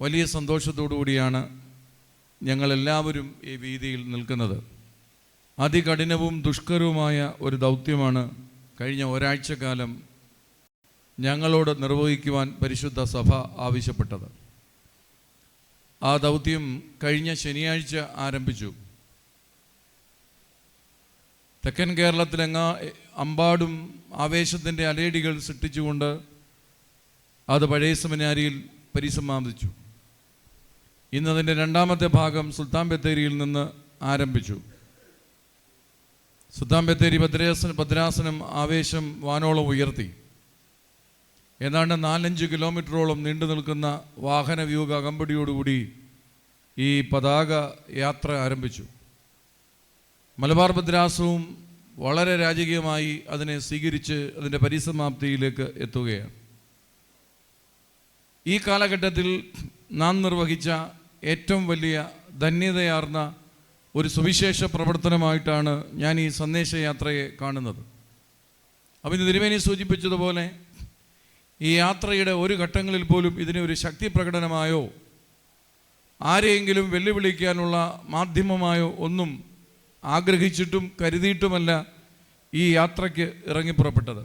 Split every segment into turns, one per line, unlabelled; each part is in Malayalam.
വലിയ സന്തോഷത്തോടു കൂടിയാണ് ഞങ്ങളെല്ലാവരും ഈ വീതിയിൽ നിൽക്കുന്നത്. അതികഠിനവും ദുഷ്കരവുമായ ഒരു ദൗത്യമാണ് കഴിഞ്ഞ ഒരാഴ്ചക്കാലം ഞങ്ങളോട് നിർവഹിക്കുവാൻ പരിശുദ്ധ സഭ ആവശ്യപ്പെട്ടത്. ആ ദൗത്യം കഴിഞ്ഞ ശനിയാഴ്ച ആരംഭിച്ചു. തെക്കൻ കേരളത്തിലെങ്ങാ അമ്പാടും ആവേശത്തിന്റെ അലേടികൾ സൃഷ്ടിച്ചുകൊണ്ട് അത് പഴയ സെമിനാരിയിൽ പരിസമാപിച്ചു. ഇന്നതിന്റെ രണ്ടാമത്തെ ഭാഗം സുൽത്താൻ ബത്തേരിയിൽ നിന്ന് ആരംഭിച്ചു. സുൽത്താൻ ബത്തേരി ഭദ്രാസന ഭദ്രാസനം ആവേശം വാനോളം ഉയർത്തി. ഏതാണ്ട് നാലഞ്ച് കിലോമീറ്ററോളം നീണ്ടു നിൽക്കുന്ന വാഹന വ്യൂഹ അകമ്പടിയോടുകൂടി ഈ പതാക യാത്ര ആരംഭിച്ചു. മലബാർ ഭദ്രാസവും വളരെ രാജകീയമായി അതിനെ സ്വീകരിച്ച് അതിന്റെ പരിസമാപ്തിയിലേക്ക് എത്തുകയാണ്. ഈ കാലഘട്ടത്തിൽ നാം നിർവഹിച്ച ഏറ്റവും വലിയ ധന്യതയാർന്ന ഒരു സുവിശേഷ പ്രവർത്തനമായിട്ടാണ് ഞാൻ ഈ സന്ദേശയാത്രയെ കാണുന്നത്. അപ്പം ഇന്ന് തിരുമേനി സൂചിപ്പിച്ചതുപോലെ ഈ യാത്രയുടെ ഒരു ഘട്ടങ്ങളിൽ പോലും ഇതിനെ ഒരു ശക്തി പ്രകടനമായോ ആരെയെങ്കിലും വെല്ലുവിളിക്കാനുള്ള മാധ്യമമായോ ഒന്നും ആഗ്രഹിച്ചിട്ടും കരുതിയിട്ടുമല്ല ഈ യാത്രയ്ക്ക് ഇറങ്ങിപ്പുറപ്പെട്ടത്.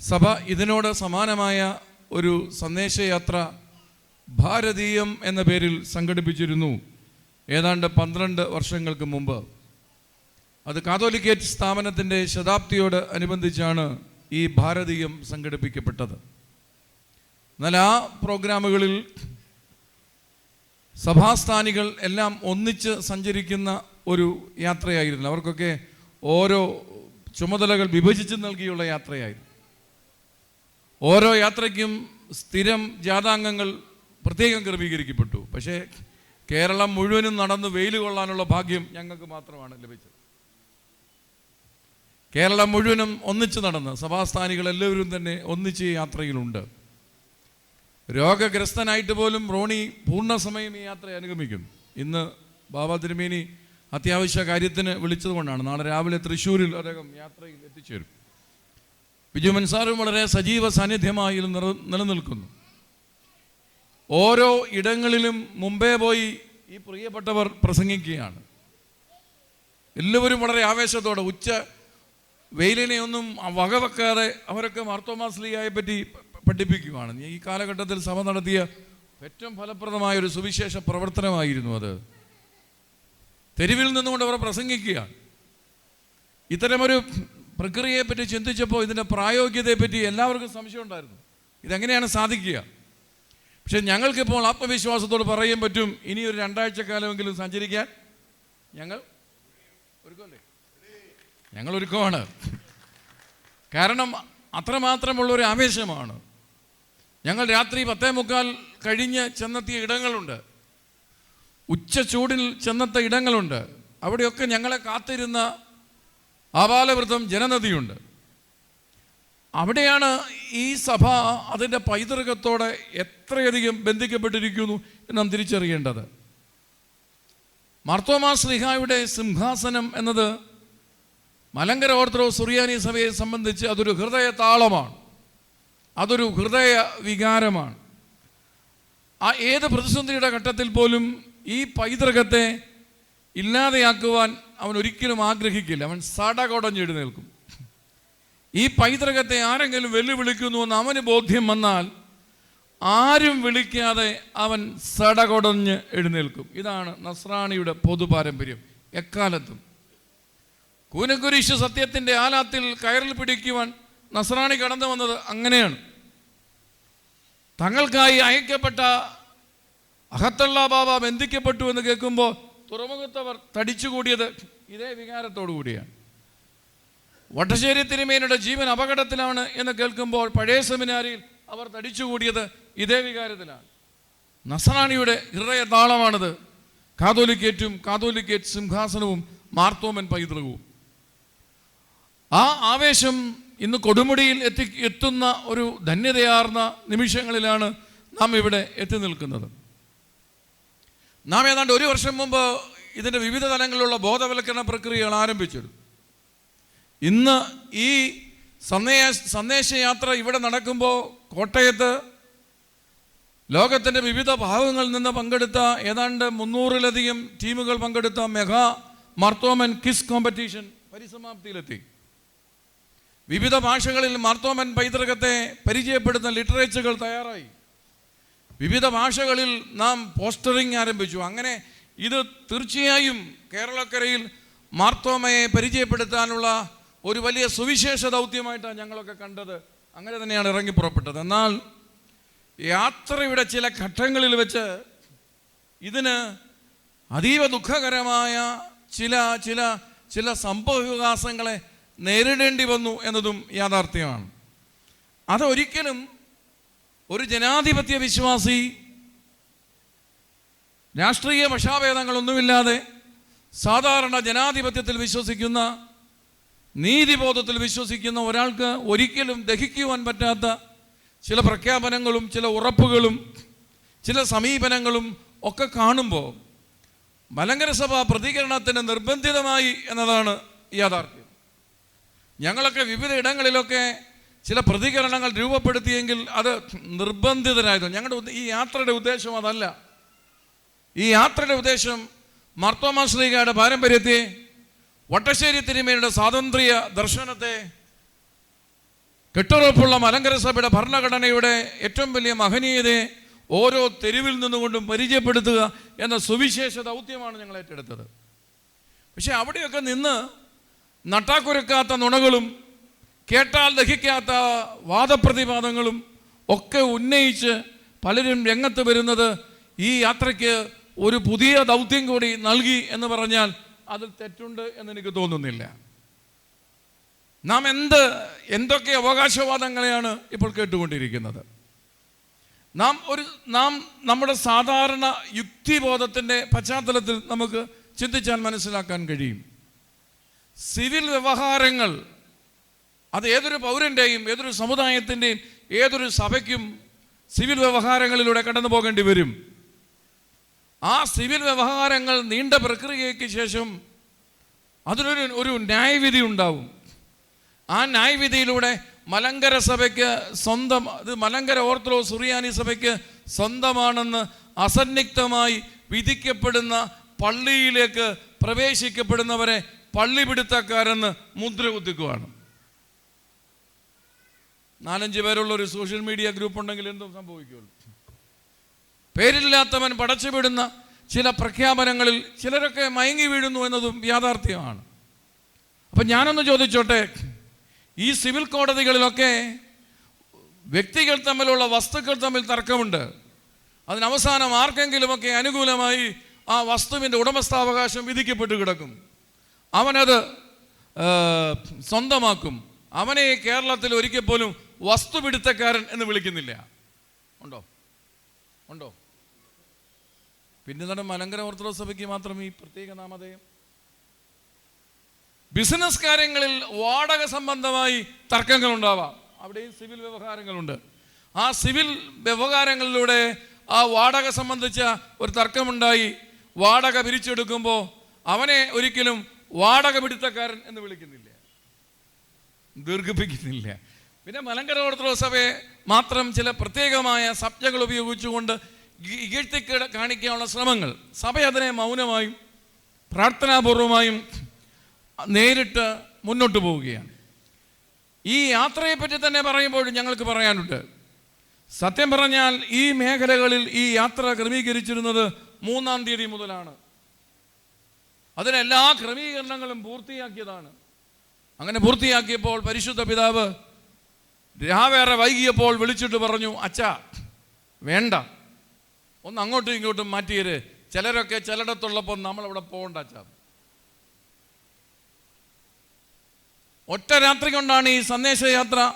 സഭ ഇതിനോട് സമാനമായ ഒരു സന്ദേശയാത്ര ഭാരതീയം എന്ന പേരിൽ സംഘടിപ്പിച്ചിരുന്നു ഏതാണ്ട് പന്ത്രണ്ട് വർഷങ്ങൾക്ക് മുമ്പ്. അത് കാതോലിക്കേറ്റ് സ്ഥാപനത്തിന്റെ ശതാബ്ദിയോട് അനുബന്ധിച്ചാണ് ഈ ഭാരതീയം സംഘടിപ്പിക്കപ്പെട്ടത്. എന്നാൽ ആ പ്രോഗ്രാമുകളിൽ സഭാസ്ഥാനികൾ എല്ലാം ഒന്നിച്ച് സഞ്ചരിക്കുന്ന ഒരു യാത്രയായിരുന്നു. അവർക്കൊക്കെ ഓരോ ചുമതലകൾ വിഭജിച്ച് നൽകിയുള്ള യാത്രയായിരുന്നു. ഓരോ യാത്രയ്ക്കും സ്ഥിരം ജാഥാംഗങ്ങൾ പ്രത്യേകം ക്രമീകരിക്കപ്പെട്ടു. പക്ഷേ കേരളം മുഴുവനും നടന്ന് വെയിൽ കൊള്ളാനുള്ള ഭാഗ്യം ഞങ്ങൾക്ക് മാത്രമാണ് ലഭിച്ചത്. കേരളം മുഴുവനും ഒന്നിച്ച് നടന്ന് സഭാസ്ഥാനികൾ എല്ലാവരും തന്നെ ഒന്നിച്ച് യാത്രയിലുണ്ട്. രോഗഗ്രസ്തനായിട്ട് പോലും റോണി പൂർണസമയം ഈ യാത്ര അനുഗമിക്കും. ഇന്ന് ബാബ തിരുമേനി അത്യാവശ്യ കാര്യത്തിന് വിളിച്ചതുകൊണ്ടാണ് നാളെ രാവിലെ തൃശ്ശൂരിൽ അദ്ദേഹം യാത്രയിൽ എത്തിച്ചേരും. ബിജു മൻസാറും വളരെ സജീവ സാന്നിധ്യമായി നിലനിൽക്കുന്നു. ഓരോ ഇടങ്ങളിലും മുമ്പേ പോയി ഈ പ്രിയപ്പെട്ടവർ പ്രസംഗിക്കുകയാണ്. എല്ലാവരും വളരെ ആവേശത്തോടെ ഉച്ച വെയിലിനെ ഒന്നും വകവെക്കാതെ അവരൊക്കെ മാർത്തോമാസ്ലിയായെ പറ്റി പഠിപ്പിക്കുകയാണ് ഈ കാലഘട്ടത്തിൽ സഭ നടത്തിയ ഏറ്റവും ഫലപ്രദമായ ഒരു സുവിശേഷ പ്രവർത്തനമായിരുന്നു അത്. തെരുവിൽ നിന്നുകൊണ്ട് അവർ പ്രസംഗിക്കുകയാണ്. ഇത്തരമൊരു പ്രക്രിയയെപ്പറ്റി ചിന്തിച്ചപ്പോൾ ഇതിന്റെ പ്രായോഗികതയെപ്പറ്റി എല്ലാവർക്കും സംശയം ഉണ്ടായിരുന്നു ഇതെങ്ങനെയാണ് സാധിക്കുക? പക്ഷെ ഞങ്ങൾക്കിപ്പോൾ ആത്മവിശ്വാസത്തോട് പറയാൻ പറ്റും ഇനി ഒരു രണ്ടാഴ്ച കാലമെങ്കിലും സഞ്ചരിക്കാൻ ഞങ്ങൾ ഒരുക്കമല്ലേ? ഞങ്ങൾ ഒരുക്കമാണ് കാരണം അത്രമാത്രമുള്ള ഒരു ആവേശമാണ്. ഞങ്ങൾ രാത്രി പത്തേ മുക്കാൽ കഴിഞ്ഞ് ചെന്നെത്തിയ ഇടങ്ങളുണ്ട്. ഉച്ച ചൂടിൽ ചെന്നെത്ത ഇടങ്ങളുണ്ട്. അവിടെയൊക്കെ ഞങ്ങളെ കാത്തിരുന്ന ആപാലവൃത്തം ജനനദിയുണ്ട്. അവിടെയാണ് ഈ സഭ അതിന്റെ പൈതൃകത്തോടെ എത്രയധികം ബന്ധിക്കപ്പെട്ടിരിക്കുന്നു എന്ന് നാം തിരിച്ചറിയേണ്ടത്. മാർത്തോമാ ശ്രീഹായുടെ സിംഹാസനം എന്നത് മലങ്കര ഓർത്തഡോക്സ് സുറിയാനി സഭയെ സംബന്ധിച്ച് അതൊരു ഹൃദയ താളമാണ് അതൊരു ഹൃദയ വികാരമാണ്. ആ ഏത് പ്രതിസന്ധിയുടെ ഘട്ടത്തിൽ പോലും ഈ പൈതൃകത്തെ ഇല്ലാതെയാക്കുവാൻ അവൻ ഒരിക്കലും ആഗ്രഹിക്കില്ല. അവൻ സടകൊടഞ്ഞെഴുന്നേൽക്കും. ഈ പൈതൃകത്തെ ആരെങ്കിലും വെല്ലുവിളിക്കുന്നു എന്ന് അവന് ബോധ്യം വന്നാൽ ആരും വിളിക്കാതെ അവൻ സടകൊടഞ്ഞ് എഴുന്നേൽക്കും. ഇതാണ് നസ്രാണിയുടെ പൊതു പാരമ്പര്യം. എക്കാലത്തും. കൂനക്കുരിശ് സത്യത്തിന്റെ ആലാത്തിൽ കയറിൽ പിടിക്കുവാൻ നസ്രാണി കടന്നു വന്നത് അങ്ങനെയാണ്. തങ്ങൾക്കായി അയക്കപ്പെട്ട അഹത്തള്ള ബാബ ബന്ധിക്കപ്പെട്ടു എന്ന് കേൾക്കുമ്പോൾ തുറമുഖത്തവർ തടിച്ചുകൂടിയത് ഇതേ വികാരത്തോടു കൂടിയാണ് വട്ടശ്ശേരി തിരുമേനിയുടെ ജീവൻ അപകടത്തിലാണ് എന്ന് കേൾക്കുമ്പോൾ പഴയ സെമിനാരിയിൽ അവർ തടിച്ചുകൂടിയത് ഇതേ വികാരത്തിലാണ്. നസറാണിയുടെ ഹൃദയ താളമാണിത്. കാതോലിക്കേറ്റും കാതോലിക്കേറ്റ് സിംഹാസനവും മാർത്തോമൻ പൈതൃകവും. ആ ആവേശം ഇന്ന് കൊടുമുടിയിൽ എത്തി എത്തുന്ന ഒരു ധന്യതയാർന്ന നിമിഷങ്ങളിലാണ് നാം ഇവിടെ എത്തി നിൽക്കുന്നത്. നാം ഏതാണ്ട് ഒരു വർഷം മുമ്പ് ഇതിന്റെ വിവിധ തലങ്ങളിലുള്ള ബോധവൽക്കരണ പ്രക്രിയകൾ ആരംഭിച്ചിരുന്നു. ഇന്ന് ഈ സന്ദേശ സന്ദേശയാത്ര ഇവിടെ നടക്കുമ്പോൾ കോട്ടയത്ത് ലോകത്തിന്റെ വിവിധ ഭാഗങ്ങളിൽ നിന്ന് പങ്കെടുത്ത ഏതാണ്ട് മുന്നൂറിലധികം ടീമുകൾ പങ്കെടുത്ത മെഗാ മാർത്തോമൻ കിസ് കോമ്പറ്റീഷൻ പരിസമാപ്തിയിലെത്തി. വിവിധ ഭാഷകളിൽ മാർത്തോമൻ പൈതൃകത്തെ പരിചയപ്പെടുത്തുന്ന ലിറ്ററേച്ചറുകൾ തയ്യാറായി. വിവിധ ഭാഷകളിൽ നാം പോസ്റ്ററിംഗ് ആരംഭിച്ചു. അങ്ങനെ ഇത് തീർച്ചയായും കേരളക്കരയിൽ മാർത്തോമയെ പരിചയപ്പെടുത്താനുള്ള ഒരു വലിയ സുവിശേഷ ദൗത്യമായിട്ടാണ് ഞങ്ങളൊക്കെ കണ്ടത്. അങ്ങനെ തന്നെയാണ് ഇറങ്ങി പുറപ്പെട്ടത്. എന്നാൽ യാത്രയുടെ ചില ഘട്ടങ്ങളിൽ വെച്ച് ഇതിന് അതീവ ദുഃഖകരമായ ചില ചില ചില സംഭവവികാസങ്ങളെ നേരിടേണ്ടി വന്നു എന്നതും യാഥാർത്ഥ്യമാണ്. അതൊരിക്കലും ഒരു ജനാധിപത്യ വിശ്വാസി രാഷ്ട്രീയ പക്ഷാഭേദങ്ങളൊന്നുമില്ലാതെ സാധാരണ ജനാധിപത്യത്തിൽ വിശ്വസിക്കുന്ന നീതിബോധത്തിൽ വിശ്വസിക്കുന്ന ഒരാൾക്ക് ഒരിക്കലും ദഹിക്കുവാൻ പറ്റാത്ത ചില പ്രഖ്യാപനങ്ങളും ചില ഉറപ്പുകളും ചില സമീപനങ്ങളും ഒക്കെ കാണുമ്പോൾ മലങ്കര സഭ പ്രതികരണത്തിന് നിർബന്ധിതമായി എന്നതാണ് യാഥാർത്ഥ്യം. ഞങ്ങളൊക്കെ വിവിധ ഇടങ്ങളിലൊക്കെ ചില പ്രതികരണങ്ങൾ രൂപപ്പെടുത്തിയെങ്കിൽ അത് നിർബന്ധിതരായത് ഞങ്ങളുടെ ഈ യാത്രയുടെ ഉദ്ദേശം അതല്ല. ഈ യാത്രയുടെ ഉദ്ദേശം മാർത്തോമാ ശ്രീകയുടെ പാരമ്പര്യത്തെ വട്ടശ്ശേരി തിരുമേനിയുടെ സ്വാതന്ത്ര്യ ദർശനത്തെ കെട്ടുറപ്പുള്ള മലങ്കര സഭയുടെ ഭരണഘടനയുടെ ഏറ്റവും വലിയ മഹനീയതയെ ഓരോ തെരുവിൽ നിന്നുകൊണ്ടും പരിചയപ്പെടുത്തുക എന്ന സുവിശേഷ ദൗത്യമാണ് ഞങ്ങൾ ഏറ്റെടുത്തത്. പക്ഷേ അവിടെയൊക്കെ നിന്ന് നട്ടാക്കുരക്കാത്ത നുണകളും കേട്ടാൽ ദഹിക്കാത്ത വാദപ്രതിവാദങ്ങളും ഒക്കെ ഉന്നയിച്ച് പലരും രംഗത്ത് വരുന്നത് ഈ യാത്രയ്ക്ക് ഒരു പുതിയ ദൗത്യം കൂടി നൽകി എന്ന് പറഞ്ഞാൽ അതിൽ തെറ്റുണ്ട് എന്ന് എനിക്ക് തോന്നുന്നില്ല. നാം എന്ത് എന്തൊക്കെ അവകാശവാദങ്ങളെയാണ് ഇപ്പോൾ കേട്ടുകൊണ്ടിരിക്കുന്നത്. നാം ഒരു നാം നമ്മുടെ സാധാരണ യുക്തിബോധത്തിന്റെ പശ്ചാത്തലത്തിൽ നമുക്ക് ചിന്തിച്ചാൽ മനസ്സിലാക്കാൻ കഴിയും. സിവിൽ വ്യവഹാരങ്ങൾ അത് ഏതൊരു പൗരന്റെയും ഏതൊരു സമുദായത്തിന്റെയും ഏതൊരു സഭയ്ക്കും സിവിൽ വ്യവഹാരങ്ങളിലൂടെ കടന്നു പോകേണ്ടി വരും. ആ സിവിൽ വ്യവഹാരങ്ങൾ നീണ്ട പ്രക്രിയയ്ക്ക് ശേഷം അതിനൊരു ഒരു ന്യായവിധി ഉണ്ടാവും. ആ ന്യായവിധിയിലൂടെ മലങ്കര സഭയ്ക്ക് സ്വന്തം അത് മലങ്കര ഓർത്തഡോക്സ് സുറിയാനി സഭയ്ക്ക് സ്വന്തമാണെന്ന് അസന്നിഗ്ധമായി വിധിക്കപ്പെടുന്ന പള്ളിയിലേക്ക് പ്രവേശിക്കപ്പെടുന്നവരെ പള്ളി പിടുത്തക്കാരെന്ന് മുദ്ര കുത്തിക്കുവാണ്. നാലഞ്ച് പേരുള്ള ഒരു സോഷ്യൽ മീഡിയ ഗ്രൂപ്പ് ഉണ്ടെങ്കിൽ എന്തും സംഭവിക്കുള്ളൂ പേരില്ലാത്തവൻ പടച്ചുവിടുന്ന ചില പ്രഖ്യാപനങ്ങളിൽ ചിലരൊക്കെ മയങ്ങി വീഴുന്നു എന്നതും യാഥാർത്ഥ്യമാണ്. അപ്പം ഞാനൊന്ന് ചോദിച്ചോട്ടെ ഈ സിവിൽ കോടതികളിലൊക്കെ വ്യക്തികൾ തമ്മിലുള്ള വസ്തുക്കൾ തമ്മിൽ തർക്കമുണ്ട്. അതിനവസാനം ആർക്കെങ്കിലുമൊക്കെ അനുകൂലമായി ആ വസ്തുവിന്റെ ഉടമസ്ഥാവകാശം വിധിക്കപ്പെട്ട് കിടക്കും. അവനത് സ്വന്തമാക്കും. അവനെ കേരളത്തിൽ ഒരിക്കൽ പോലും വസ്തുപിടുത്തക്കാരൻ എന്ന് വിളിക്കുന്നില്ല. ഉണ്ടോ? ഉണ്ടോ? പിന്നെ എന്താണ് മലങ്കര ഓർത്തഡോക്സ് സഭയ്ക്ക് മാത്രം ഈ പ്രത്യേക നാമധേയം. ബിസിനസ് കാര്യങ്ങളിൽ വാടക സംബന്ധമായി തർക്കങ്ങൾ ഉണ്ടാവാം. അവിടെയും സിവിൽ വ്യവഹാരങ്ങളുണ്ട്. ആ സിവിൽ വ്യവഹാരങ്ങളിലൂടെ ആ വാടക സംബന്ധിച്ച ഒരു തർക്കമുണ്ടായി. വാടക പിരിച്ചെടുക്കുമ്പോൾ അവനെ ഒരിക്കലും വാടക പിടുത്തക്കാരൻ എന്ന് വിളിക്കുന്നില്ല. ദീർഘിപ്പിക്കുന്നില്ല. പിന്നെ മലങ്കര ഓർത്തഡോക്സ് സഭയെ മാത്രം ചില പ്രത്യേകമായ സബ്ജകൾ ഉപയോഗിച്ചുകൊണ്ട് ഇകഴ്ത്തിക്കിട ഇകഴ്ത്തി കാണിക്കാനുള്ള ശ്രമങ്ങൾ. സഭ അതിനെ മൗനമായും പ്രാർത്ഥനാപൂർവമായും നേരിട്ട് മുന്നോട്ട് പോവുകയാണ്. ഈ യാത്രയെപ്പറ്റി തന്നെ പറയുമ്പോഴും ഞങ്ങൾക്ക് പറയാനുണ്ട്. സത്യം പറഞ്ഞാൽ ഈ മേഖലകളിൽ ഈ യാത്ര ക്രമീകരിച്ചിരുന്നത് മൂന്നാം തീയതി മുതലാണ്. അതിനെല്ലാ ക്രമീകരണങ്ങളും പൂർത്തിയാക്കിയതാണ്. അങ്ങനെ പൂർത്തിയാക്കിയപ്പോൾ പരിശുദ്ധ പിതാവ് രാവേറെ വൈകിയപ്പോൾ വിളിച്ചിട്ട് പറഞ്ഞു അച്ഛാ വേണ്ട. ഒന്ന് അങ്ങോട്ടും ഇങ്ങോട്ടും മാറ്റിയത് ചിലരൊക്കെ ചിലയിടത്തുള്ളപ്പോൾ നമ്മളവിടെ പോകണ്ട അച്ഛാ. ഒറ്റ രാത്രി കൊണ്ടാണ് ഈ സന്ദേശയാത്ര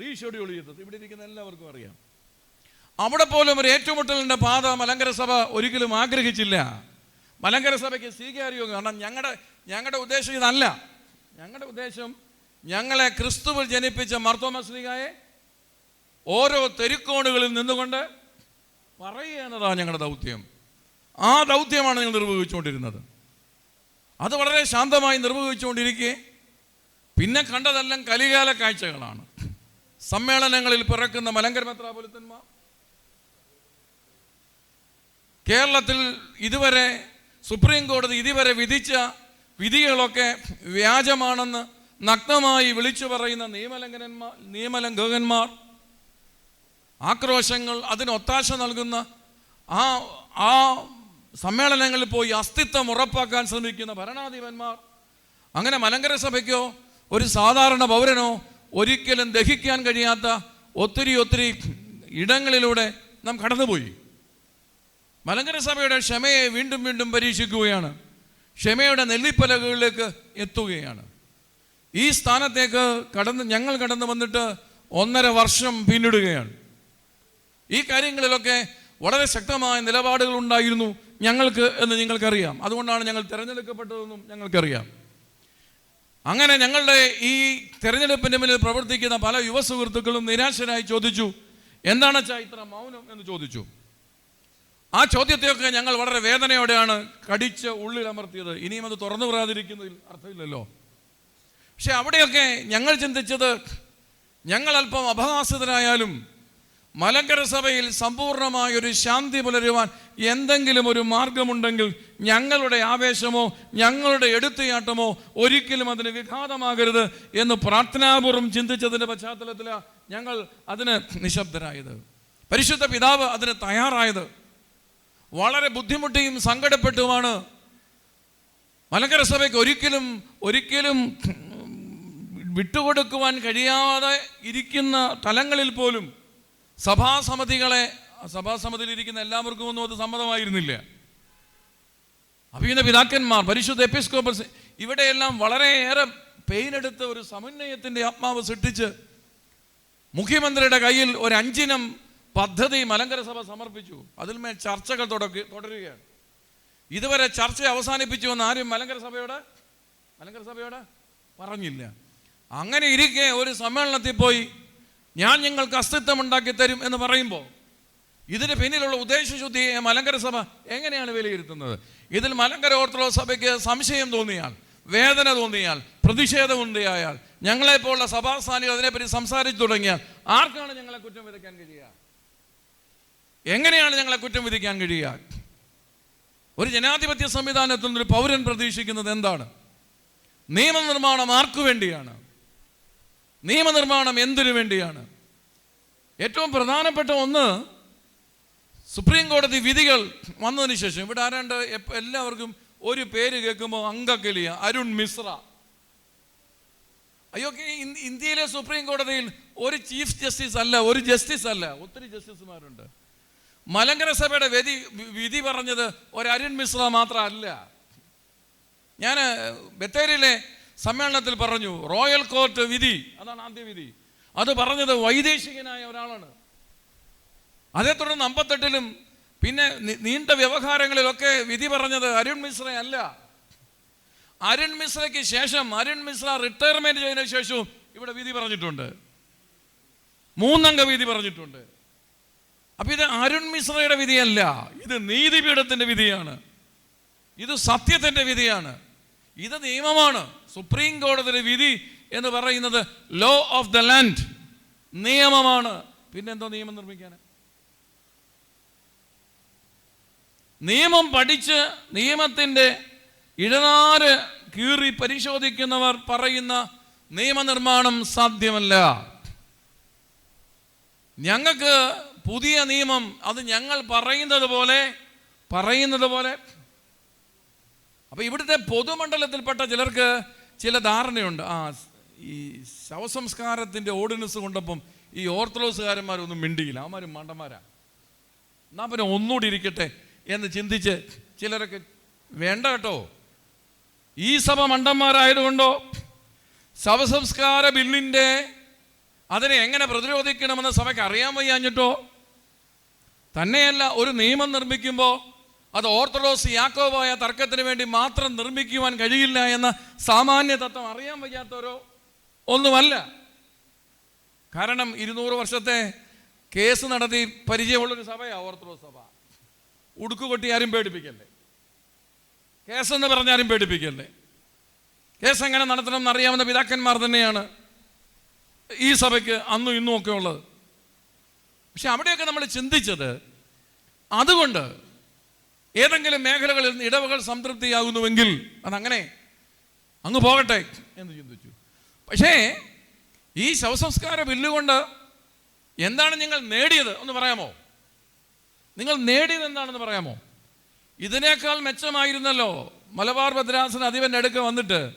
റീഷെഡ്യൂൾ ചെയ്തത്. ഇവിടെ ഇരിക്കുന്ന എല്ലാവർക്കും അറിയാം. അവിടെ പോലും ഒരു ഏറ്റുമുട്ടലിന്റെ പാത മലങ്കര സഭ ഒരിക്കലും ആഗ്രഹിച്ചില്ല. മലങ്കര സഭയ്ക്ക് സ്വീകാര്യവും കാരണം ഞങ്ങളുടെ ഞങ്ങളുടെ ഉദ്ദേശം ഇതല്ല. ഞങ്ങളുടെ ഉദ്ദേശം ഞങ്ങളെ ക്രിസ്തുവിൽ ജനിപ്പിച്ച മർത്തോമസ്ലികായെ ഓരോ തെരുക്കോണുകളിൽ നിന്നുകൊണ്ട് പറയുക എന്നതാണ് ഞങ്ങളുടെ ദൗത്യം. ആ ദൗത്യമാണ് ഞങ്ങൾ നിർവഹിച്ചുകൊണ്ടിരുന്നത്. അത് വളരെ ശാന്തമായി നിർവഹിച്ചുകൊണ്ടിരിക്കെ. പിന്നെ കണ്ടതെല്ലാം കലികാല കാഴ്ചകളാണ്. സമ്മേളനങ്ങളിൽ പിറക്കുന്ന മലങ്കര മെത്രാപൊലിത്തന്മാർ കേരളത്തിൽ ഇതുവരെ സുപ്രീം കോടതി ഇതുവരെ വിധിച്ച വിധികളൊക്കെ വ്യാജമാണെന്ന് നഗ്നമായി വിളിച്ചു പറയുന്ന നിയമലംഘനന്മാർ നിയമലംഘകന്മാർ ആക്രോശങ്ങൾ അതിന് ഒത്താശ നൽകുന്ന ആ ആ സമ്മേളനങ്ങളിൽ പോയി അസ്തിത്വം ഉറപ്പാക്കാൻ ശ്രമിക്കുന്ന ഭരണാധിപന്മാർ അങ്ങനെ മലങ്കര സഭയ്ക്കോ ഒരു സാധാരണ പൗരനോ ഒരിക്കലും ദഹിക്കാൻ കഴിയാത്ത ഒത്തിരി ഒത്തിരി ഇടങ്ങളിലൂടെ നാം കടന്നുപോയി. മലങ്കര സഭയുടെ ക്ഷമയെ വീണ്ടും വീണ്ടും പരീക്ഷിക്കുകയാണ്. ക്ഷമയുടെ നെല്ലിപ്പലകളിലേക്ക് എത്തുകയാണ്. ഈ സ്ഥാനത്തേക്ക് കടന്ന് ഞങ്ങൾ കടന്നു വന്നിട്ട് ഒന്നര വർഷം പിന്നിടുകയാണ്. ഈ കാര്യങ്ങളിലൊക്കെ വളരെ ശക്തമായ നിലപാടുകൾ ഉണ്ടായിരുന്നു ഞങ്ങൾക്ക് എന്ന് നിങ്ങൾക്കറിയാം. അതുകൊണ്ടാണ് ഞങ്ങൾ തിരഞ്ഞെടുക്കപ്പെട്ടതെന്നും ഞങ്ങൾക്കറിയാം. അങ്ങനെ ഞങ്ങളുടെ ഈ തെരഞ്ഞെടുപ്പിന്റെ മുന്നിൽ പ്രവർത്തിക്കുന്ന പല യുവ സുഹൃത്തുക്കളും നിരാശരായി ചോദിച്ചു എന്താണ് അച്ഛാ ഇത്ര മൗനം? എന്ന് ചോദിച്ചു. ആ ചോദ്യത്തെയൊക്കെ ഞങ്ങൾ വളരെ വേദനയോടെയാണ് കടിച്ച് ഉള്ളിലമർത്തിയത്. ഇനിയും അത് തുറന്നു പറയാതിരിക്കുന്നതിൽ അർത്ഥമില്ലല്ലോ. പക്ഷെ അവിടെയൊക്കെ ഞങ്ങൾ ചിന്തിച്ചത് ഞങ്ങൾ അല്പം അപഹാസിതരായാലും മലങ്കര സഭയിൽ സമ്പൂർണമായൊരു ശാന്തി പുലരുവാൻ എന്തെങ്കിലും ഒരു മാർഗമുണ്ടെങ്കിൽ ഞങ്ങളുടെ ആവേശമോ ഞങ്ങളുടെ എടുത്തുചാട്ടമോ ഒരിക്കലും അതിന് വിഘാതമാകരുത് എന്ന് പ്രാർത്ഥനാപൂർവം ചിന്തിച്ചതിന്റെ പശ്ചാത്തലത്തിലാണ് ഞങ്ങൾ അതിന് നിശബ്ദരായത്. പരിശുദ്ധ പിതാവ് അതിന് തയ്യാറായത്. വളരെ ബുദ്ധിമുട്ടിയും സങ്കടപ്പെട്ടുമാണ്. മലങ്കര സഭയ്ക്ക് ഒരിക്കലും ഒരിക്കലും വിട്ടുകൊടുക്കുവാൻ കഴിയാതെ ഇരിക്കുന്ന തലങ്ങളിൽ പോലും സഭാസമിതികളെ ഇരിക്കുന്ന എല്ലാവർക്കും ഒന്നും അത് സമ്മതമായിരുന്നില്ല. അഭിയുന്ന പിതാക്കന്മാർ പരിശുദ്ധ എപ്പിസ്കോപ്പസ് ഇവിടെയെല്ലാം വളരെയേറെ പെയിനെടുത്ത് ഒരു സമന്വയത്തിന്റെ ആത്മാവ് സൃഷ്ടിച്ച് മുഖ്യമന്ത്രിയുടെ കയ്യിൽ ഒരു അഞ്ചിനം പദ്ധതി മലങ്കര സഭ സമർപ്പിച്ചു. അതിന്മേൽ ചർച്ചകൾ തുടക്കി തുടരുകയാണ്. ഇതുവരെ ചർച്ച അവസാനിപ്പിച്ചു എന്ന് ആരും മലങ്കര സഭയോട് മലങ്കര സഭയോട് പറഞ്ഞില്ല. അങ്ങനെ ഇരിക്കെ ഒരു സമ്മേളനത്തിൽ പോയി ഞാൻ നിങ്ങൾക്ക് അസ്തിത്വം ഉണ്ടാക്കി തരും എന്ന് പറയുമ്പോൾ ഇതിന് പിന്നിലുള്ള ഉദ്ദേശശുദ്ധിയെ മലങ്കര സഭ എങ്ങനെയാണ് വിലയിരുത്തുന്നത്? ഇതിൽ മലങ്കര ഓർത്തഡോക്സ് സഭയ്ക്ക് സംശയം തോന്നിയാൽ വേദന തോന്നിയാൽ പ്രതിഷേധം ഉണ്ടായാൽ ഞങ്ങളെപ്പോലുള്ള സഭാസ്ഥാനികൾ അതിനെപ്പറ്റി സംസാരിച്ചു തുടങ്ങിയാൽ ആർക്കാണ് ഞങ്ങളെ കുറ്റം വിധിക്കാൻ കഴിയുക? എങ്ങനെയാണ് ഞങ്ങളെ കുറ്റം വിധിക്കാൻ കഴിയുക? ഒരു ജനാധിപത്യ സംവിധാനത്തിൽ നിന്ന് ഒരു പൗരൻ പ്രതീക്ഷിക്കുന്നത് എന്താണ്? നിയമനിർമ്മാണം ആർക്കു വേണ്ടിയാണ്? നിയമനിർമ്മാണം എന്തിനു വേണ്ടിയാണ്? ഏറ്റവും പ്രധാനപ്പെട്ട ഒന്ന് സുപ്രീം കോടതി വിധികൾ വന്നതിന് ശേഷം ഇവിടെ ആരാണ്ട് എല്ലാവർക്കും ഒരു പേര് കേൾക്കുമ്പോൾ അങ്കക്കലിയ അരുൺ മിശ്ര. അയ്യോ ഇന്ത്യയിലെ സുപ്രീം കോടതിയിൽ ഒരു ചീഫ് ജസ്റ്റിസ് അല്ല ഒരു ജസ്റ്റിസ് അല്ല ഒത്തിരി ജസ്റ്റിസുമാരുണ്ട്. മലങ്കര സഭയുടെ വിധി വിധി പറഞ്ഞത് ഒരു അരുൺ മിശ്ര മാത്രമല്ല. ഞാൻ ബത്തേരിയിലെ സമ്മേളനത്തിൽ പറഞ്ഞു റോയൽ കോർട്ട് വിധി. അതാണ് ആദ്യ വിധി. അത് പറഞ്ഞത് വൈദേശികനായ ഒരാളാണ്. അതേ തുടർന്ന് അമ്പത്തെട്ടിലും പിന്നെ നീണ്ട വ്യവഹാരങ്ങളിലൊക്കെ വിധി പറഞ്ഞത് അരുൺ മിശ്ര അല്ല. അരുൺ മിശ്രയ്ക്ക് ശേഷം അരുൺ മിശ്ര റിട്ടയർമെന്റ് ചെയ്തതിനു ശേഷവും ഇവിടെ വിധി പറഞ്ഞിട്ടുണ്ട്. മൂന്നംഗ വിധി പറഞ്ഞിട്ടുണ്ട്. അപ്പൊ ഇത് അരുൺ മിശ്രയുടെ വിധിയല്ല ഇത് നീതിപീഠത്തിന്റെ വിധിയാണ്. ഇത് സത്യത്തിന്റെ വിധിയാണ്. ഇത് നിയമമാണ്. സുപ്രീം കോടതിയുടെ വിധി എന്ന് പറയുന്നത് ലോ ഓഫ് ദ ലാൻഡ് നിയമമാണ്. പിന്നെന്തോ നിയമം നിർമ്മിക്കാൻ നിയമം പഠിച്ച് നിയമത്തിന്റെ ഇടനാര് കീറി പരിശോധിക്കുന്നവർ പറയുന്ന നിയമനിർമ്മാണം സാധ്യമല്ല. ഞങ്ങൾക്ക് പുതിയ നിയമം അത് ഞങ്ങൾ പറയുന്നത് പോലെ പറയുന്നത് പോലെ അപ്പൊ ഇവിടുത്തെ പൊതുമണ്ഡലത്തിൽപ്പെട്ട ചിലർക്ക് ചില ധാരണയുണ്ട്. ആ ഈ ശവസംസ്കാരത്തിന്റെ ഓർഡിനൻസ് കൊണ്ടപ്പം ഈ ഓർത്തഡോക്സുകാരന്മാരൊന്നും മിണ്ടിയില്ല. അവന്മാർ മണ്ടന്മാരാ. എന്നാ പിന്നെ ഒന്നുകൂടി ഇരിക്കട്ടെ എന്ന് ചിന്തിച്ച് ചിലരൊക്കെ വേണ്ട കേട്ടോ. ഈ സഭ മണ്ടന്മാരായതുകൊണ്ടോ? ശവസംസ്കാര ബില്ലിന്റെ അതിനെ എങ്ങനെ പ്രതിരോധിക്കണമെന്ന് സഭയ്ക്ക് അറിയാൻ വയ്യാഞ്ഞിട്ടോ? തന്നെയല്ല ഒരു നിയമം നിർമ്മിക്കുമ്പോൾ അത് ഓർത്തഡോക്സ് യാക്കോബായ തർക്കത്തിന് വേണ്ടി മാത്രം നിർമ്മിക്കുവാൻ കഴിയില്ല എന്ന സാമാന്യ തത്വം അറിയാൻ വയ്യാത്തവരോ ഒന്നുമല്ല. കാരണം ഇരുന്നൂറ് വർഷത്തെ കേസ് നടത്തി പരിചയമുള്ളൊരു സഭയാണ് ഓർത്തഡോക്സ് സഭ. ഉടുക്കുകൊട്ടി ആരും പേടിപ്പിക്കല്ലേ? കേസെന്ന് പറഞ്ഞാലും പേടിപ്പിക്കല്ലേ? കേസ് എങ്ങനെ നടത്തണം എന്നറിയാവുന്ന പിതാക്കന്മാർ തന്നെയാണ് ഈ സഭയ്ക്ക് അന്നും ഇന്നും ഒക്കെ ഉള്ളത്. പക്ഷെ അവിടെയൊക്കെ നമ്മൾ ചിന്തിച്ചത് അതുകൊണ്ട് ഏതെങ്കിലും മേഖലകളിൽ നിന്ന് ഇടവകൾ സംതൃപ്തിയാകുന്നുവെങ്കിൽ അതങ്ങനെ അങ്ങ് പോകട്ടെ എന്ന് ചിന്തിച്ചു. പക്ഷേ ഈ ശവസംസ്കാര ബില്ലുകൊണ്ട് എന്താണ് നിങ്ങൾ നേടിയത് ഒന്ന് പറയാമോ? നിങ്ങൾ നേടിയത് എന്താണെന്ന് പറയാമോ? ഇതിനേക്കാൾ മെച്ചമായിരുന്നല്ലോ മലബാർ മദ്രാസിന് അധിപന്റെ അടുക്ക വന്നിട്ട്.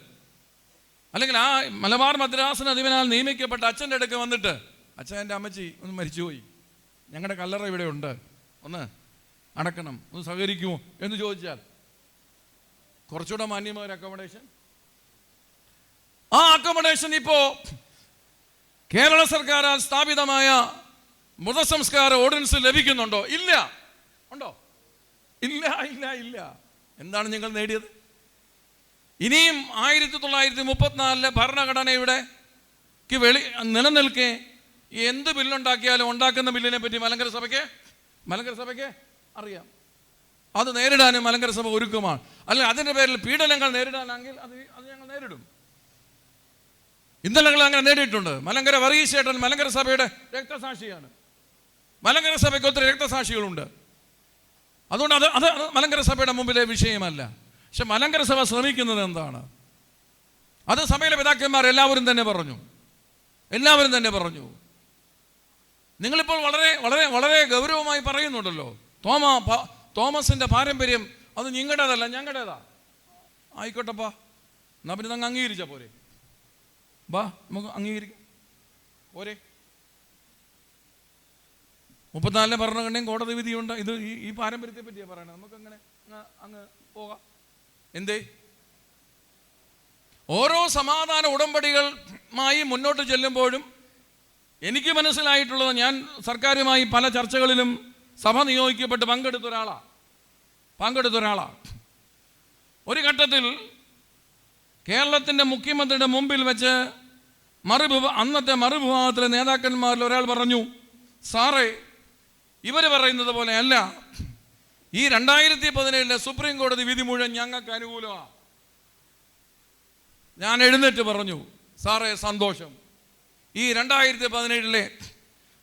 അല്ലെങ്കിൽ ആ മലബാർ മദ്രാസിന് അധിപനാൽ നിയമിക്കപ്പെട്ട അച്ഛന്റെ അടുക്ക വന്നിട്ട്. അച്ഛന്റെ അമ്മച്ചി ഒന്ന് മരിച്ചുപോയി. ഞങ്ങളുടെ കല്ലറ ഇവിടെ ഉണ്ട് ഒന്ന് അടക്കണം ഒന്ന് സഹകരിക്കുമോ എന്ന് ചോദിച്ചാൽ കുറച്ചുകൂടെ മാന്യമായ ഒരു അക്കോമഡേഷൻ ആ അക്കോമഡേഷൻ ഇപ്പോ കേരള സർക്കാരാൽ സ്ഥാപിതമായ മൃതസംസ്കാര ഓർഡിനൻസ് ലഭിക്കുന്നുണ്ടോ? ഇല്ല. ഉണ്ടോ? ഇല്ല ഇല്ല ഇല്ല. എന്താണ് നിങ്ങൾ നേടിയത്? ഇനിയും ആയിരത്തി തൊള്ളായിരത്തി മുപ്പത്തിനാലിലെ ഭരണഘടനയുടെ വെളി നിലനിൽക്കെ എന്ത് ബില്ലുണ്ടാക്കിയാലും ഉണ്ടാക്കുന്ന ബില്ലിനെ പറ്റി മലങ്കര സഭയ്ക്ക് മലങ്കര സഭയ്ക്ക് അറിയാം. അത് നേരിടാനും മലങ്കര സഭ ഒരുക്കമാണ്. അല്ലെങ്കിൽ അതിന്റെ പേരിൽ പീഡനങ്ങൾ നേരിടാനാണെങ്കിൽ അത് അത് ഞങ്ങൾ നേരിടും. ഇന്നലെ അങ്ങനെ നേടിയിട്ടുണ്ട്. മലങ്കര വർഗീശേട്ടൻ മലങ്കര സഭയുടെ രക്തസാക്ഷിയാണ്. മലങ്കര സഭയ്ക്ക് ഒത്തിരി രക്തസാക്ഷികളുണ്ട്. അതുകൊണ്ട് അത് അത് അത് മലങ്കര സഭയുടെ മുമ്പിലെ വിഷയമല്ല. പക്ഷെ മലങ്കര സഭ ശ്രമിക്കുന്നത് എന്താണ്? അത് സഭയിലെ പിതാക്കന്മാർ എല്ലാവരും തന്നെ പറഞ്ഞു. എല്ലാവരും തന്നെ പറഞ്ഞു. നിങ്ങളിപ്പോൾ വളരെ വളരെ വളരെ ഗൗരവമായി പറയുന്നുണ്ടല്ലോ. തോമ തോമസിന്റെ പാരമ്പര്യം അത് നിങ്ങളുടേതല്ല ഞങ്ങളുടേതാ. ആയിക്കോട്ടെപ്പാ. എന്നാ പിന്നെ അങ്ങ് അംഗീകരിച്ച പോരെ. ബാ നമുക്ക് അംഗീകരിക്കാം. പോരെ. മുപ്പത്തിനാലിലെ ഭരണഘടനയും കോടതി വിധിയുണ്ട്. ഇത് ഈ ഈ പാരമ്പര്യത്തെ പറ്റിയാണ് പറയണത്. നമുക്ക് അങ്ങനെ അങ്ങ് അങ്ങ് പോകാം. എന്തേ? ഓരോ സമാധാന ഉടമ്പടികളുമായി മുന്നോട്ട് ചെല്ലുമ്പോഴും എനിക്ക് മനസ്സിലായിട്ടുള്ളത് ഞാൻ സർക്കാരുമായി പല ചർച്ചകളിലും സഭ നിയോഗിക്കപ്പെട്ട് പങ്കെടുത്ത ഒരാളാണ് പങ്കെടുത്ത ഒരാളാണ് ഒരു ഘട്ടത്തിൽ കേരളത്തിന്റെ മുഖ്യമന്ത്രിയുടെ മുമ്പിൽ വെച്ച് മറുവിഭ അന്നത്തെ മറുവിഭാഗത്തിലെ നേതാക്കന്മാരിൽ ഒരാൾ പറഞ്ഞു സാറേ ഇവർ പറയുന്നത് പോലെ അല്ല ഈ രണ്ടായിരത്തി പതിനേഴിലെ സുപ്രീം കോടതി വിധി മുഴുവൻ ഞങ്ങൾക്ക് അനുകൂലമാണ് ഞാൻ എഴുന്നേറ്റ് പറഞ്ഞു സാറേ സന്തോഷം. ഈ രണ്ടായിരത്തി പതിനേഴിലെ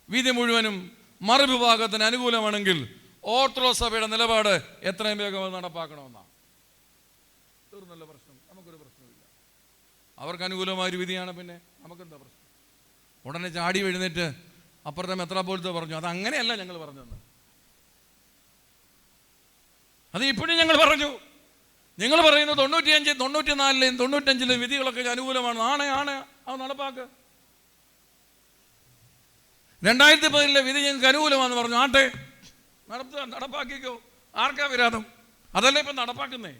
വിധി മുഴുവനും മറുവിഭാഗത്തിന് അനുകൂലമാണെങ്കിൽ ഓർത്തഡോക്സ് സഭയുടെ നിലപാട് എത്രയും വേഗം നടപ്പാക്കണമെന്നാണ്. നല്ല പ്രശ്നം. നമുക്കൊരു പ്രശ്നമില്ല അവർക്ക് അനുകൂലമായ ഒരു വിധിയാണ് പിന്നെ നമുക്കെന്താ പ്രശ്നം? ഉടനെ ചാടി എഴുന്നേറ്റ് അപ്പുറത്തെ മെത്രാപോലത്തെ പറഞ്ഞു അത് അങ്ങനെയല്ല ഞങ്ങൾ പറഞ്ഞു അത് ഇപ്പോഴും ഞങ്ങൾ പറഞ്ഞു. നിങ്ങൾ പറയുന്നത് തൊണ്ണൂറ്റിയഞ്ച് തൊണ്ണൂറ്റിനാലിലെയും തൊണ്ണൂറ്റഞ്ചിലെയും വിധികളൊക്കെ അനുകൂലമാണ് ആണ് ആണ്. അത് നടപ്പാക്ക്. രണ്ടായിരത്തി പതിനെട്ടിലെ വിധി ഞങ്ങൾക്ക് അനുകൂലമാണെന്ന് പറഞ്ഞു. ആട്ടെ നടത്തുക നടപ്പാക്കിക്കോ. ആർക്കാ വിരാതം അതല്ലേ ഇപ്പം നടപ്പാക്കുന്നേ.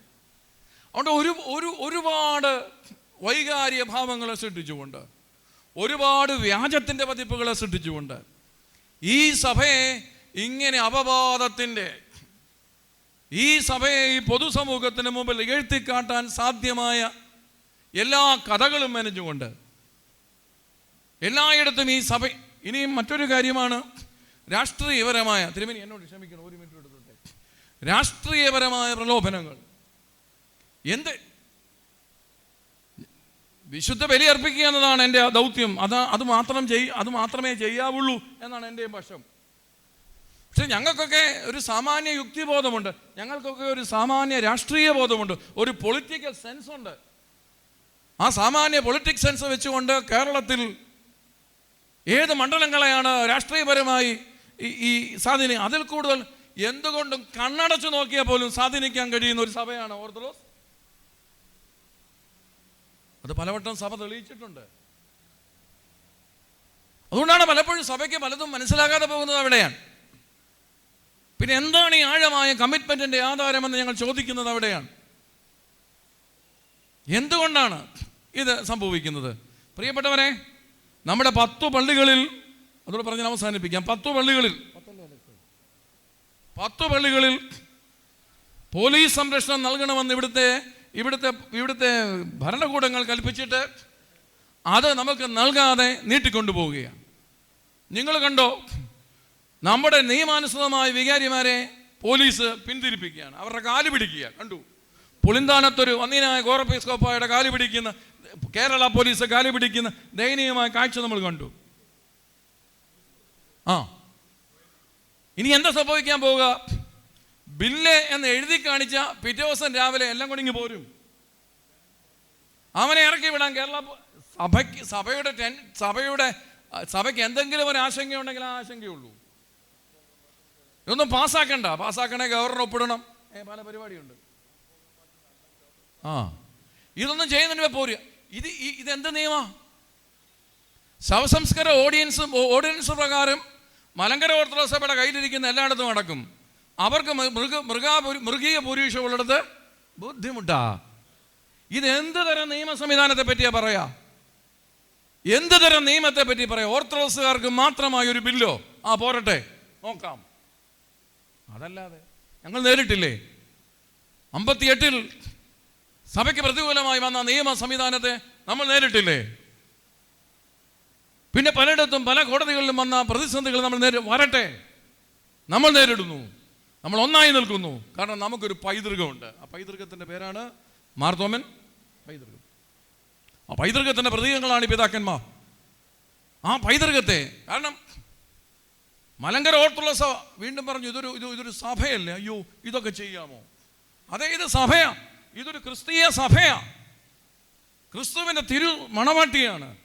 അതുകൊണ്ട് ഒരു ഒരു ഒരുപാട് വൈകാരിക ഭാവങ്ങളെ സൃഷ്ടിച്ചുകൊണ്ട് ഒരുപാട് വ്യാജത്തിന്റെ പതിപ്പുകളെ സൃഷ്ടിച്ചുകൊണ്ട് ഈ സഭയെ ഇങ്ങനെ അപവാദത്തിന്റെ ഈ സഭയെ ഈ പൊതുസമൂഹത്തിന് മുമ്പിൽ എഴുത്തിക്കാട്ടാൻ സാധ്യമായ എല്ലാ കഥകളും മെനഞ്ഞുകൊണ്ട് എല്ലായിടത്തും ഈ സഭ ഇനിയും മറ്റൊരു കാര്യമാണ് രാഷ്ട്രീയപരമായ തിരുമേനി എന്നോട് ക്ഷമിക്കണം ഒരു മിനിറ്റ് എടുത്തോട്ടെ. രാഷ്ട്രീയപരമായ പ്രലോഭനങ്ങൾ. എന്ത്? വിശുദ്ധ ബലി അർപ്പിക്കുക എന്നതാണ് എന്റെ ദൗത്യം. അത് അത് മാത്രം ചെയ് അത് മാത്രമേ ചെയ്യാവുള്ളൂ എന്നാണ് എന്റെ പക്ഷം പക്ഷെ ഞങ്ങൾക്കൊക്കെ ഒരു സാമാന്യ യുക്തിബോധമുണ്ട്. ഞങ്ങൾക്കൊക്കെ ഒരു സാമാന്യ രാഷ്ട്രീയ ബോധമുണ്ട്. ഒരു പൊളിറ്റിക്കൽ സെൻസ് ഉണ്ട്. ആ സാമാന്യ പൊളിറ്റിക്സ് സെൻസ് വെച്ചുകൊണ്ട് കേരളത്തിൽ ഏത് മണ്ഡലങ്ങളെയാണ് രാഷ്ട്രീയപരമായി ഈ- സ്വാധീനം? അതിൽ കൂടുതൽ എന്തുകൊണ്ടും കണ്ണടച്ചു നോക്കിയാൽ പോലും സ്വാധീനിക്കാൻ കഴിയുന്ന ഒരു സഭയാണ് ഓർത്തഡോക്സ്. അത് പലവട്ടം സഭ തെളിയിച്ചിട്ടുണ്ട്. അതുകൊണ്ടാണ് പലപ്പോഴും സഭയ്ക്ക് പലതും മനസ്സിലാകാതെ പോകുന്നത് അവിടെയാണ്. പിന്നെ എന്താണ് ഈ ആഴമായ കമ്മിറ്റ്മെന്റിന്റെ ആധാരമെന്ന് ഞങ്ങൾ ചോദിക്കുന്നത് അവിടെയാണ്. എന്തുകൊണ്ടാണ് ഇത് സംഭവിക്കുന്നത്? പ്രിയപ്പെട്ടവരെ നമ്മുടെ പത്തു പള്ളികളിൽ അതോട് പറഞ്ഞ് അവസാനിപ്പിക്കാം. പത്തു പള്ളികളിൽ പത്തു പള്ളികളിൽ പോലീസ് സംരക്ഷണം നൽകണമെന്ന് ഇവിടുത്തെ ഇവിടുത്തെ ഇവിടുത്തെ ഭരണകൂടങ്ങൾ കൽപ്പിച്ചിട്ട് അത് നമുക്ക് നൽകാതെ നീട്ടിക്കൊണ്ടുപോവുകയാണ്. നിങ്ങൾ കണ്ടോ നമ്മുടെ നിയമാനുസൃതമായ വികാരിമാരെ പോലീസ് പിന്തിരിപ്പിക്കുകയാണ്. അവരുടെ കാൽ പിടിക്കുക കണ്ടു? പുളിന്താനത്തൊരു വന്നീനായ ഗോറപ്പീസ്കോപ്പായുടെ കാൽ പിടിക്കുന്ന കേരള പോലീസ് കാലി പിടിക്കുന്ന ദയനീയമായ കാഴ്ച നമ്മൾ കണ്ടു. ആ. ഇനി എന്താ സംഭവിക്കാൻ പോവുക? ബില്ല് എന്ന് എഴുതി കാണിച്ച പിറ്റേ ദിവസം രാവിലെ എല്ലാം കൂടി ഇങ്ങ് പോരും. അവനെ ഇറക്കി വിടാം കേരള സഭയ്ക്ക് സഭയുടെ ടെൻ സഭയുടെ സഭയ്ക്ക് എന്തെങ്കിലും ഒരു ആശങ്കയുണ്ടെങ്കിൽ ആ ആശങ്കയുള്ളൂ ഇതൊന്നും പാസ്സാക്കണ്ട. പാസ്സാക്കണേ ഗവർണർ ഒപ്പിടണം. പല പരിപാടിയുണ്ട്. ആ. ഇതൊന്നും ചെയ്യുന്നതിന് പോരുക ഇത് ഇതെന്ത് നിയമ? ശവസംസ്കാര ഓഡിയൻസ് ഓർഡിനൻസ് പ്രകാരം മലങ്കര ഓർത്തഡോക്സ് സഭയുടെ കയ്യിലിരിക്കുന്ന എല്ലായിടത്തും നടക്കും. അവർക്ക് മൃഗ മൃഗാ മൃഗീയ ഭൂരിപക്ഷം ഉള്ളിടത്ത് ബുദ്ധിമുട്ടാ. ഇത് എന്ത് തരം നിയമ സംവിധാനത്തെ പറ്റിയാ പറയാ? എന്ത് തരം നിയമത്തെ പറ്റി പറയാ? ഓർത്തഡോക്സുകാർക്ക് മാത്രമായ ഒരു ബില്ലോ. ആ പോരട്ടെ. നോക്കാം. അതല്ലാതെ ഞങ്ങൾ നേരിട്ടില്ലേ? അമ്പത്തിയെട്ടിൽ സഭയ്ക്ക് പ്രതികൂലമായി വന്ന നിയമ സംവിധാനത്തെ നമ്മൾ നേരിട്ടില്ലേ? പിന്നെ പലയിടത്തും പല കോടതികളിലും വന്ന പ്രതിസന്ധികൾ നമ്മൾ നേരി വരട്ടെ. നമ്മൾ നേരിടുന്നു. നമ്മൾ ഒന്നായി നിൽക്കുന്നു. കാരണം നമുക്കൊരു പൈതൃകമുണ്ട്. ആ പൈതൃകത്തിന്റെ പേരാണ് മാർത്തോമൻ പൈതൃകം. ആ പൈതൃകത്തിന്റെ പ്രതീകങ്ങളാണ് പിതാക്കന്മാർ. ആ പൈതൃകത്തെ കാരണം മലങ്കര ഓർത്തുള്ള സഭ വീണ്ടും പറഞ്ഞു ഇതൊരു ഇത് ഇതൊരു സഭയല്ലേ? അയ്യോ ഇതൊക്കെ ചെയ്യാമോ? അതെ ഇത് സഭയാ. ഇതൊരു ക്രിസ്തീയ സഭയാണ് ക്രിസ്തുവിന്റെ തിരു മണവാട്ടിയാണ്.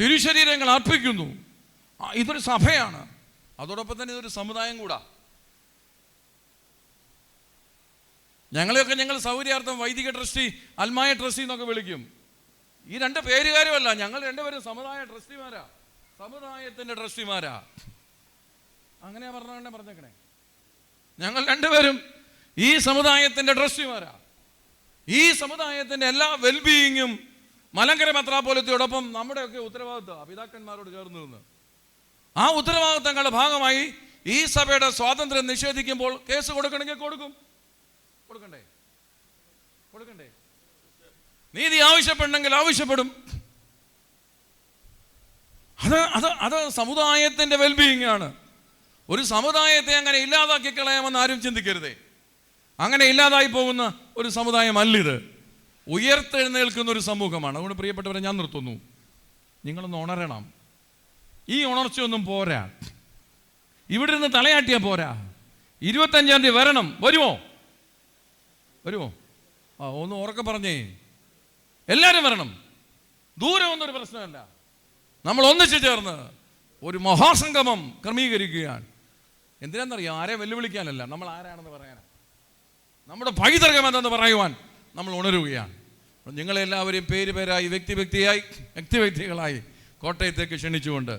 തിരുശരീരങ്ങൾ അർപ്പിക്കുന്നു. ഇതൊരു സഭയാണ്. അതോടൊപ്പം തന്നെ ഇതൊരു സമുദായം കൂടാ. ഞങ്ങളെയൊക്കെ ഞങ്ങൾ സൗകര്യാർത്ഥം വൈദിക ട്രസ്റ്റി അൽമായ ട്രസ്റ്റി എന്നൊക്കെ വിളിക്കും. ഈ രണ്ട് പേരുകാരുമല്ല ഞങ്ങൾ രണ്ടുപേരും സമുദായ ട്രസ്റ്റിമാരാ. സമുദായത്തിന്റെ ട്രസ്റ്റിമാരാ. അങ്ങനെയാ പറഞ്ഞേ പറഞ്ഞേക്കണേ. ഞങ്ങൾ രണ്ടുപേരും ഈ സമുദായത്തിന്റെ ട്രസ്റ്റിമാരാ. ഈ സമുദായത്തിന്റെ എല്ലാ വെൽബീയിങ്ങും മലങ്കര മത്രാപോലത്തിയോടൊപ്പം നമ്മുടെയൊക്കെ ഉത്തരവാദിത്വം പിതാക്കന്മാരോട് ചേർന്ന് നിന്ന്. ആ ഉത്തരവാദിത്തങ്ങളുടെ ഭാഗമായി ഈ സഭയുടെ സ്വാതന്ത്ര്യം നിഷേധിക്കുമ്പോൾ കേസ് കൊടുക്കണമെങ്കിൽ കൊടുക്കും. കൊടുക്കണ്ടേ? കൊടുക്കണ്ടേ? നീതി ആവശ്യപ്പെടണമെങ്കിൽ ആവശ്യപ്പെടും. അത് അത് അത് സമുദായത്തിന്റെ വെൽബീയിങ് ആണ് ഒരു സമുദായത്തെ അങ്ങനെ ഇല്ലാതാക്കി കളയാമെന്ന് ആരും ചിന്തിക്കരുതേ. അങ്ങനെ ഇല്ലാതായി പോകുന്ന ഒരു സമുദായമല്ലിത്. ഉയർത്തെഴുന്നേൽക്കുന്ന ഒരു സമൂഹമാണ്. അതുകൊണ്ട് പ്രിയപ്പെട്ടവരെ ഞാൻ നിർത്തുന്നു. നിങ്ങളൊന്ന് ഉണരണം. ഈ ഉണർച്ചയൊന്നും പോരാ. ഇവിടെ നിന്ന് തലയാട്ടിയാൽ പോരാ. ഇരുപത്തഞ്ചാം തീയതി വരണം. വരുമോ വരുമോ ആ ഒന്ന് ഉറക്കെ പറഞ്ഞേ. എല്ലാവരും വരണം. ദൂരം ഒന്നും ഒരു പ്രശ്നമല്ല. നമ്മൾ ഒന്നിച്ചു ചേർന്ന് ഒരു മഹാസംഗമം ക്രമീകരിക്കുകയാണ്. എന്തിനാണെന്നറിയാം ആരെ വെല്ലുവിളിക്കാനല്ല. നമ്മൾ ആരാണെന്ന് പറയാനാണ് നമ്മുടെ പൈതൃകം എന്തെന്ന് പറയുവാൻ നമ്മൾ ഉണരുകയാണ്. നിങ്ങളെല്ലാവരെയും പേര് പേരായി വ്യക്തി വ്യക്തിയായി വ്യക്തി വ്യക്തികളായി കോട്ടയത്തേക്ക് ക്ഷണിച്ചുകൊണ്ട്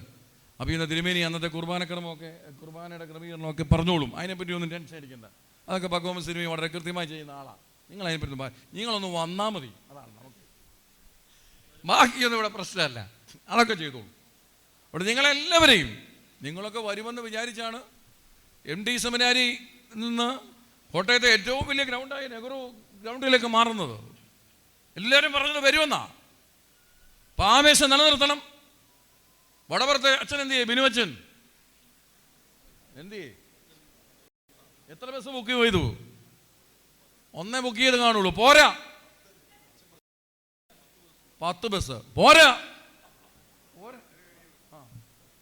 അപ്പോൾ ഇന്ന് തിരുമേനി അന്നത്തെ കുർബാനക്രമമൊക്കെ കുർബാനയുടെ ക്രമീകരണമൊക്കെ പറഞ്ഞോളും. അതിനെപ്പറ്റി ഒന്നും ടെൻഷൻ അടിക്കണ്ട. അതൊക്കെ പക്വമ സിനിമയും വളരെ കൃത്യമായി ചെയ്യുന്ന ആളാണ്. നിങ്ങൾ അതിനെപ്പറ്റി നിങ്ങളൊന്ന് വന്നാൽ മതി. അതാണ് നമുക്ക്. ബാക്കിയൊന്നും ഇവിടെ പ്രശ്നമല്ല. അതൊക്കെ ചെയ്തോളൂ. അവിടെ നിങ്ങളെല്ലാവരെയും നിങ്ങളൊക്കെ വരുമെന്ന് വിചാരിച്ചാണ് എം ഡി സെമിനാരി നിന്ന് കോട്ടയത്തെ ഏറ്റവും വലിയ ഗ്രൗണ്ടായി നെഹ്റു ഗ്രൗണ്ടിലേക്ക് മാറുന്നത്. എല്ലാവരും പറഞ്ഞത് വരുമെന്നാ. പാമേശം നിലനിർത്തണം. വടവർത്തെ അച്ഛൻ എന്ത് ചെയ്യേ? ബിനുവച്ചൻ. എന്ത് എത്ര ബസ് ബുക്ക് ചെയ്തു? ഒന്നേ ബുക്ക് ചെയ്ത് കാണുള്ളൂ. പോരാ. പത്ത് ബസ് പോരാ.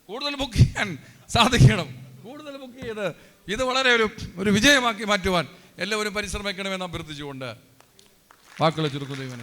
കൂടുതൽ ബുക്ക് ചെയ്യാൻ സാധിക്കണം. കൂടുതൽ ബുക്ക് ചെയ്ത് ഇത് വളരെ ഒരു ഒരു വിജയമാക്കി മാറ്റുവാൻ എല്ലാവരും പരിശ്രമിക്കണമെന്ന് അഭ്യർത്ഥിച്ചുകൊണ്ട് വാക്കുകളെ ചുരുക്കുന്നു ദൈവം